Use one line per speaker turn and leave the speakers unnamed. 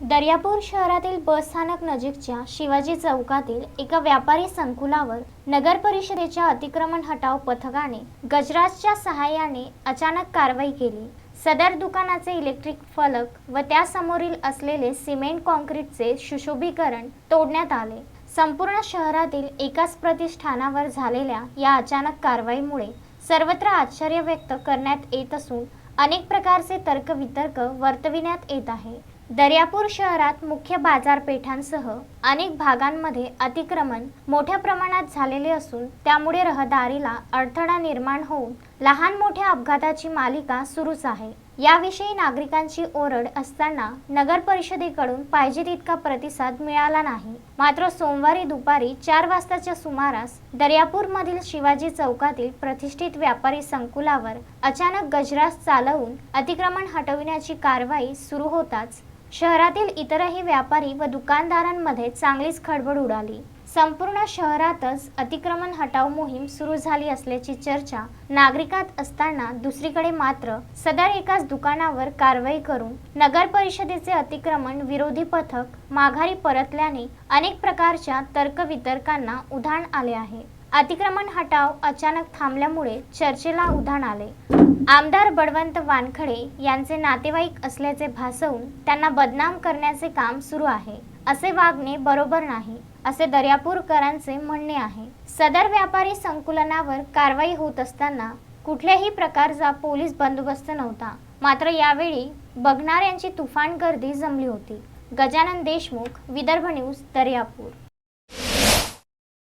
दर्यापूर शहरातील बस स्थानक नजीकच्या शिवाजी चौकातील एका व्यापारी संकुलावर नगर परिषदेच्या अतिक्रमण हटाव पथकाने गजराजच्या सहाय्याने अचानक कारवाई केली. सदर दुकानाचे इलेक्ट्रिक फलक व त्यासमोरील असलेले सिमेंट कॉन्क्रीटचे सुशोभीकरण तोडण्यात आले. संपूर्ण शहरातील एकाच प्रतिष्ठानावर झालेल्या या अचानक कारवाईमुळे सर्वत्र आश्चर्य व्यक्त करण्यात येत असून अनेक प्रकारचे तर्कवितर्क वर्तविण्यात येत आहे. दर्यापूर शहरात मुख्य बाजारपेठांसह अनेक भागांमध्ये अतिक्रमण मोठ्या प्रमाणात झालेले असून त्यामुळे रहदारीला अडथळा निर्माण होऊन लहान मोठ्या अपघाताची मालिका सुरूच आहे. याविषयी नागरिकांची ओरड असताना नगर परिषदेकडून पाहिजे तितका प्रतिसाद मिळाला नाही. मात्र सोमवारी दुपारी चार वाजताच्या सुमारास दर्यापूरमधील शिवाजी चौकातील प्रतिष्ठित व्यापारी संकुलावर अचानक गजरास चालवून अतिक्रमण हटविण्याची कारवाई सुरू होताच शहरातील इतरही व्यापारी व दुकानदारांमध्ये चांगलीच खळबळ उडाली. संपूर्ण शहरातच अतिक्रमण हटाव मोहीम सुरू झाली असल्याची चर्चा नागरिकात असताना दुसरीकडे मात्र सदर एकाच दुकानावर कारवाई करून नगर परिषदेचे अतिक्रमण विरोधी पथक माघारी परतल्याने अनेक प्रकारच्या तर्कवितर्कांना उधाण आले आहे. अतिक्रमण हटाव अचानक थांबल्यामुळे चर्चेला उधाण आले. आमदार बळवंत वानखडे यांचे नातेवाईक असल्याचे भासवून त्यांना बदनाम करण्याचे काम सुरू आहे. असे वागणे बरोबर नाही. असे दर्यापूरकरांचे म्हणणे आहे. सदर व्यापारी संकुलनावर कारवाई होत असताना कुठल्याही प्रकारचा पोलीस बंदोबस्त नव्हता. मात्र यावेळी बघणाऱ्यांची तुफान गर्दी जमली होती. गजानन देशमुख विदर्भ न्यूज दर्यापूर.